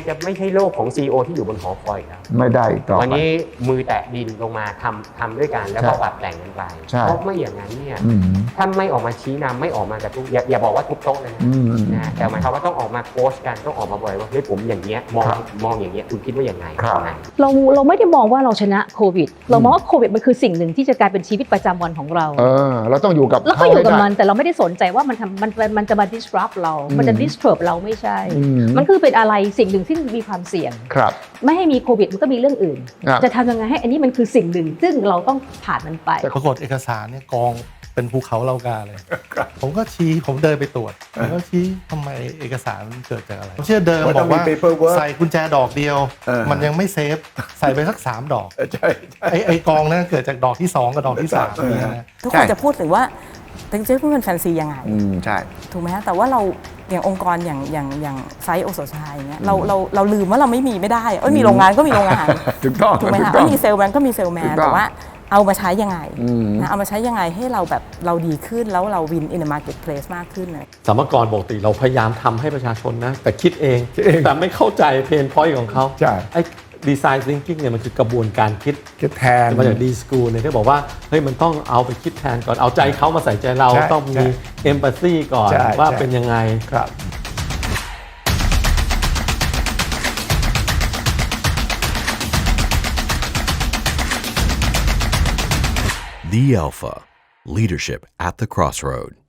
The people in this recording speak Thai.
มันจะไม่ใช่โลกของ CEO ที่อยู่บนหอคอยอีกแล้วไม่ได้อีกต่อวันไปนี้มือแตะดินลงมาทำทำด้วยกันแล้วก็ใช่ปรับแต่งกันไปใช่ เพราะไม่อย่างนั้นเนี่ยอืมถ้าไม่ออกมาชี้นำไม่ออกมากระทุกอย่าอย่าบอกว่าทุกโต๊ะเลยนะอืม นะแต่หมายความว่าต้องออกมาโค้ชกันต้องออกมาบ่อยว่าเฮ้ยผมอย่างเงี้ยมองครับมองอย่างเงี้ยคุณคิดว่าอย่างไงครับ นะ เราเราไม่ได้มองว่าเราชนะโควิด เรามองว่าโควิดมันคือสิ่งหนึ่งที่จะกลายเป็นชีวิตประจำวันของเรา เออ เราต้องอยู่กับแล้วก็เขาอยู่กับให้ได้มัน แต่เราไม่ได้สนใจว่ามันทำมันมันมันจะมา disrupt เรา มันจะอืม disturb เราไม่ใช่อืมมันคือเป็นอะไรสิ่งหนึ่งที่มีความเสี่ยง ครับ ไม่ให้มีโควิดมันก็มีเรื่องอื่น ครับ จะทำยังไงให้อันนี้มันคือสิ่งหนึ่ง ซึ่งเราต้องผ่านมันไป ปรากฏเอกสารเนี่ยกองเป็นภูเขาเหล่ากาเลย ผมก็ชี้ผมเดินไปตรวจผมก็ชี้ทำไมเอกสารมันเกิดจากอะไรผมเชื่อเดิมว่าบต้อองกมีว่า paperwork ใส่กุญแจดอกเดียว เออ มันยังไม่เซฟ ใส่ไปสักสามดอกเออใช่ใช่ ไอ้ไอ้กองนั้นเกิดจากดอกที่สองกับดอกที่สามเออเนี่ยนะทุกใช่ คนจะพูดถึงว่าแต่จริงๆพูดเป็นแฟนซียังไง อืมใช่ ถูกไหมฮะแต่ว่าเรา อย่างองค์กรอย่างอย่างอย่างไซต์โอโซชายเงี้ยเราเราเราลืมว่าเราไม่มีไม่ได้เอ้ยมีโรงงานก็มีโรงงานถูกต้องถูกไหมถูฮะกต้เอ้อยงมีเซลแมนก็มีเซลแมถูนกต้องแต่ว่าเอามาใช้ยังไงอืมนะเอามาใช้ยังไงให้เราแบบเราดีขึ้นแล้วเราวินอิน the marketplace มากขึ้นเลยสมกรปกติเราพยายามทำให้ประชาชนนะ แต่คิดเองคิดเอง แต่ไม่เข้าใจเพนพอยต์ของเขาใช่ไอ้ดีไซน์ thinking เนี่ยมันคือกระบวนการคิดคิดแทนมาจากดีสกูลเนี่ยที่บอกว่าเฮ้ยมันต้องเอาไปคิดแทนก่อนเอาใจเขามาใส่ใจเราใช่ต้องมีใช่ เอมพัซซีก่อนใช่ว่าใช่ เป็นยังไง ครับ The Alpha Leadership at the Crossroad.